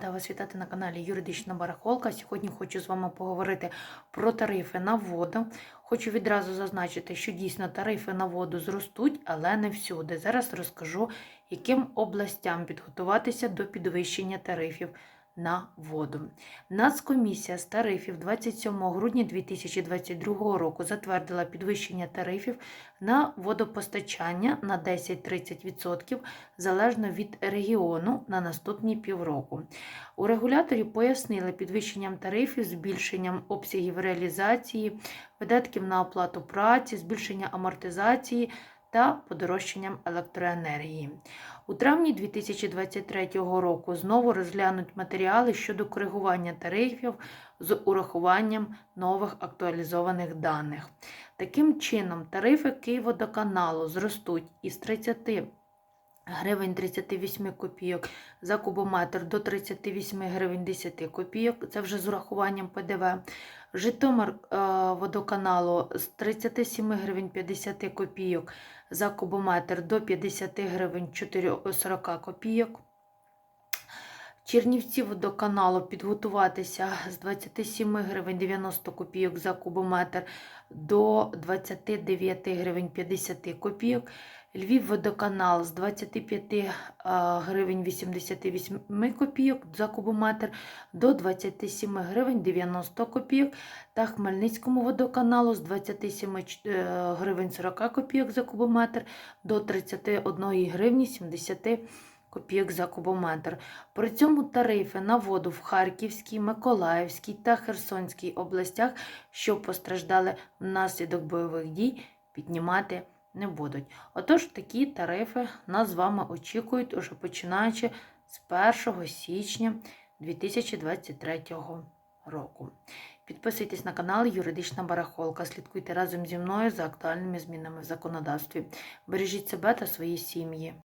Рада вас вітати на каналі Юридична Барахолка. Сьогодні хочу з вами поговорити про тарифи на воду. Хочу відразу зазначити, що дійсно тарифи на воду зростуть, але не всюди. Зараз розкажу, яким областям підготуватися до підвищення тарифів на воду. Нацкомісія з тарифів 27 грудня 2022 року затвердила підвищення тарифів на водопостачання на 10-30% залежно від регіону на наступні півроку. У регуляторі пояснили підвищенням тарифів, збільшенням обсягів реалізації, видатків на оплату праці, збільшення амортизації та подорожчанням електроенергії. У травні 2023 року знову розглянуть матеріали щодо коригування тарифів з урахуванням нових актуалізованих даних. Таким чином, тарифи Києводоканалу зростуть із 30 гривень 38 копійок за кубометр до 38 гривень 10 копійок, це вже з урахуванням ПДВ. Житомир е, водоканалу з 37 гривень 50 копійок за кубометр до 50 гривень 40 копійок. Чернівці водоканалу підготуватися з 27 гривень 90 копійок за кубометр до 29 гривень 50 копійок. Львів водоканал з 25 е, гривень 88 копійок за кубометр до 27 гривень 90 копійок та Хмельницькому водоканалу з 27 е, гривень 40 копійок за кубометр до 31 гривні 70 копійок за кубометр. При цьому тарифи на воду в Харківській, Миколаївській та Херсонській областях, що постраждали внаслідок бойових дій, піднімати не будуть. Отож, такі тарифи нас з вами очікують уже починаючи з 1 січня 2023 року. Підписуйтесь на канал Юридична Барахолка. Слідкуйте разом зі мною за актуальними змінами в законодавстві. Бережіть себе та свої сім'ї.